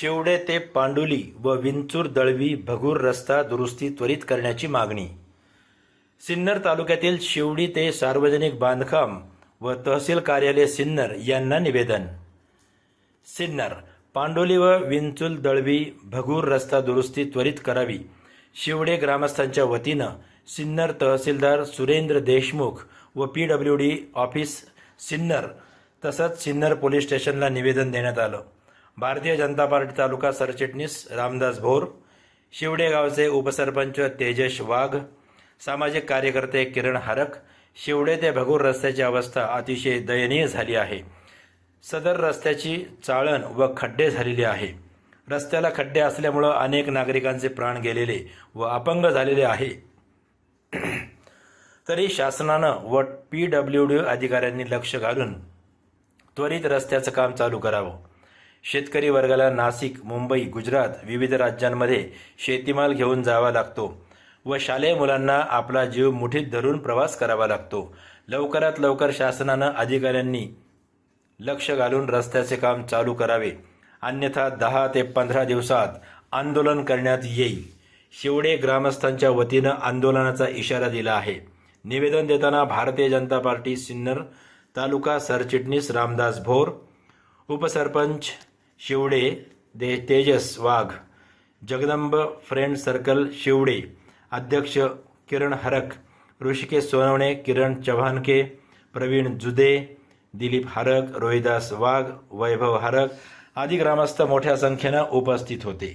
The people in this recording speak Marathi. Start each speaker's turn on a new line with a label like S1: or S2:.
S1: शिवडे ते पांडुली व विंचूर दळवी भगूर रस्ता दुरुस्ती त्वरित करण्याची मागणी. सिन्नर तालुक्यातील शिवडी ते सार्वजनिक बांधकाम व तहसील कार्यालय सिन्नर यांना निवेदन. सिन्नर पांडोली व विंचुल दळवी भगूर रस्ता दुरुस्ती त्वरित करावी. शिवडे ग्रामस्थांच्या वतीनं सिन्नर तहसीलदार सुरेंद्र देशमुख व P W D office Sinnar तसंच सिन्नर पोलीस स्टेशनला निवेदन देण्यात आलं. भारतीय जनता पार्टी तालुका सरचिटणीस रामदास भोर शिवडे गावचे उपसरपंच तेजस वाघ सामाजिक कार्यकर्ते किरण हरक शिवडे ते भगूर रस्त्याची अवस्था अतिशय दयनीय झाली आहे. सदर रस्त्याची चाळण व खड्डे झालेले आहे. रस्त्याला खड्डे असल्यामुळं अनेक नागरिकांचे प्राण गेलेले व अपंग झालेले आहे. तरी शासनानं व पी डब्ल्यू डी अधिकाऱ्यांनी लक्ष घालून त्वरित रस्त्याचं काम चालू करावं. शेतकरी वर्गाला नाशिक मुंबई गुजरात विविध राज्यांमध्ये शेतीमाल घेऊन जावा लागतो व शालेय मुलांना आपला जीव मुठीत धरून प्रवास करावा लागतो. लवकरात लवकर शासनानं अधिकाऱ्यांनी लक्ष घालून रस्त्याचे काम चालू करावे. अन्यथा दहा ते पंधरा दिवसात आंदोलन करण्यात येईल. शिवडे ग्रामस्थांच्या वतीनं आंदोलनाचा इशारा दिला आहे. निवेदन देताना भारतीय जनता पार्टी सिन्नर तालुका सरचिटणीस रामदास भोर उपसरपंच शिवडे दे तेजस वाघ जगदंब फ्रेंड सर्कल शिवडे अध्यक्ष किरण हरक ऋषिकेश सोनवणे किरण चव्हाणके प्रवीण जुदे दिलीप हरक रोहिदास वाघ वैभव हरक आदी ग्रामस्थ मोठ्या संख्येनं उपस्थित होते.